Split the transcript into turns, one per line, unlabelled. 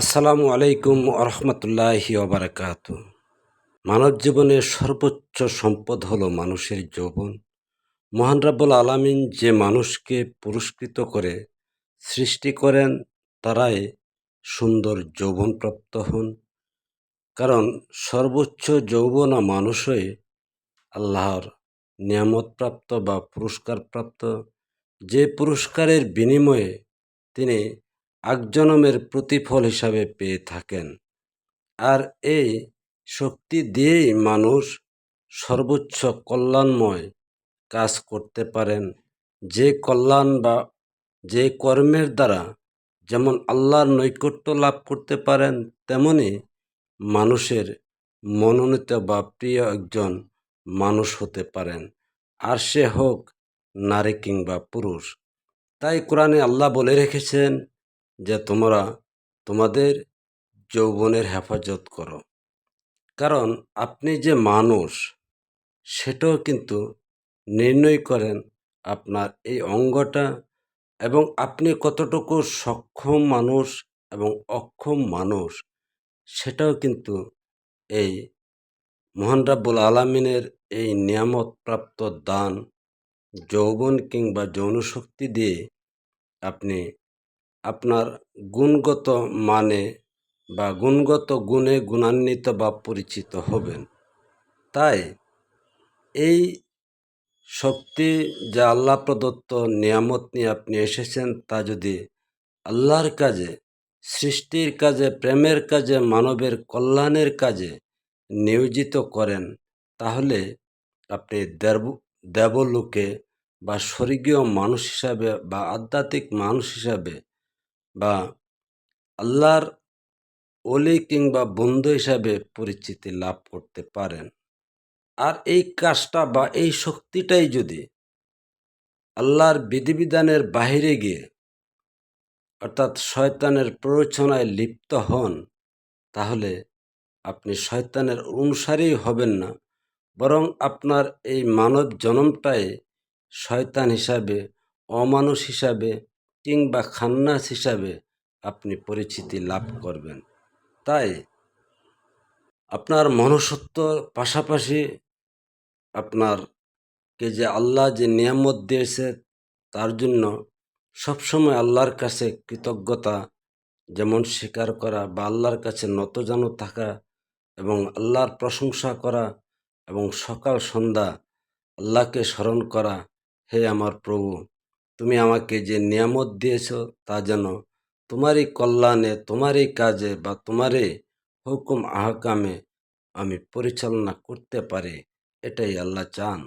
আসসালামু আলাইকুম আরহামতুল্লাহি ওবরাকাত মানব জীবনের সর্বোচ্চ সম্পদ হলো মানুষের যৌবন। মহান রাব্বুল আলামিন যে মানুষকে পুরস্কৃত করে সৃষ্টি করেন, তারাই সুন্দর যৌবনপ্রাপ্ত হন। কারণ সর্বোচ্চ যৌবনা মানুষই আল্লাহর নিয়ামতপ্রাপ্ত বা পুরস্কারপ্রাপ্ত যে পুরস্কারের বিনিময়ে তিনি আগজনমের প্রতিফল হিসাবে পেয়ে থাকেন। আর এই শক্তি দিয়েই মানুষ সর্বোচ্চ কল্যাণময় কাজ করতে পারেন। যে কল্যাণ বা যে কর্মের দ্বারা যেমন আল্লাহর নৈকট্য লাভ করতে পারেন, তেমনি মানুষের মনোনীত বা প্রিয় একজন মানুষ হতে পারেন। আর সে হোক নারী কিংবা পুরুষ। তাই কোরআনে আল্লাহ বলে রেখেছেন যে তোমরা তোমাদের যৌবনের হেফাজত করো। কারণ আপনি যে মানুষ, সেটাও কিন্তু নির্ণয় করেন আপনার এই অঙ্গটা এবং আপনি কতটুকু সক্ষম মানুষ এবং অক্ষম মানুষ, সেটাও কিন্তু এই মহান রাব্বুল আলমিনের এই নিয়ামতপ্রাপ্ত দান, যৌবন কিংবা যৌনশক্তি দিয়ে আপনি আপনার গুণগত মানে বা গুণগত গুণে গুণান্বিত বা পরিচিত হবেন। তাই এই শক্তি যা আল্লাহ প্রদত্ত নিয়ামত নিয়ে আপনি এসেছেন, তা যদি আল্লাহর কাজে, সৃষ্টির কাজে, প্রেমের কাজে, মানবের কল্যাণের কাজে নিয়োজিত করেন, তাহলে আপনি দেব, দেবলোকে বা স্বর্গীয় মানুষ হিসাবে বা আধ্যাত্মিক মানুষ হিসাবে বা আল্লাহর অলি কিংবা বন্ধু হিসাবে পরিচিতি লাভ করতে পারেন। আর এই কাজটা বা এই শক্তিটাই যদি আল্লাহর বিধিবিধানের বাহিরে গিয়ে অর্থাৎ শয়তানের প্ররোচনায় লিপ্ত হন, তাহলে আপনি শয়তানের অনুসারেই হবেন না। বরং আপনার এই মানব জনমটাই শয়তান হিসাবে, অমানুষ হিসাবে কিংবা খান্নাস হিসাবে আপনি পরিচিতি লাভ করবেন। তাই আপনার মনুষ্যত্বর পাশাপাশি আপনার কে যে আল্লাহ যে নিয়ামত দিয়েছে তার জন্য সবসময় আল্লাহর কাছে কৃতজ্ঞতা, যেমন স্বীকার করা বা আল্লাহর কাছে নতজানু থাকা এবং আল্লাহর প্রশংসা করা এবং সকাল সন্ধ্যা আল্লাহকে স্মরণ করা, হে আমার প্রভু। তুমি আমাকে যে নিয়ামত দিয়েছ তা যেন তোমারই কল্যাণে, তোমারই কাজে বা তোমারই হুকুম আহকামে আমি পরিচালনা করতে পারি, এটাই আল্লাহ চান।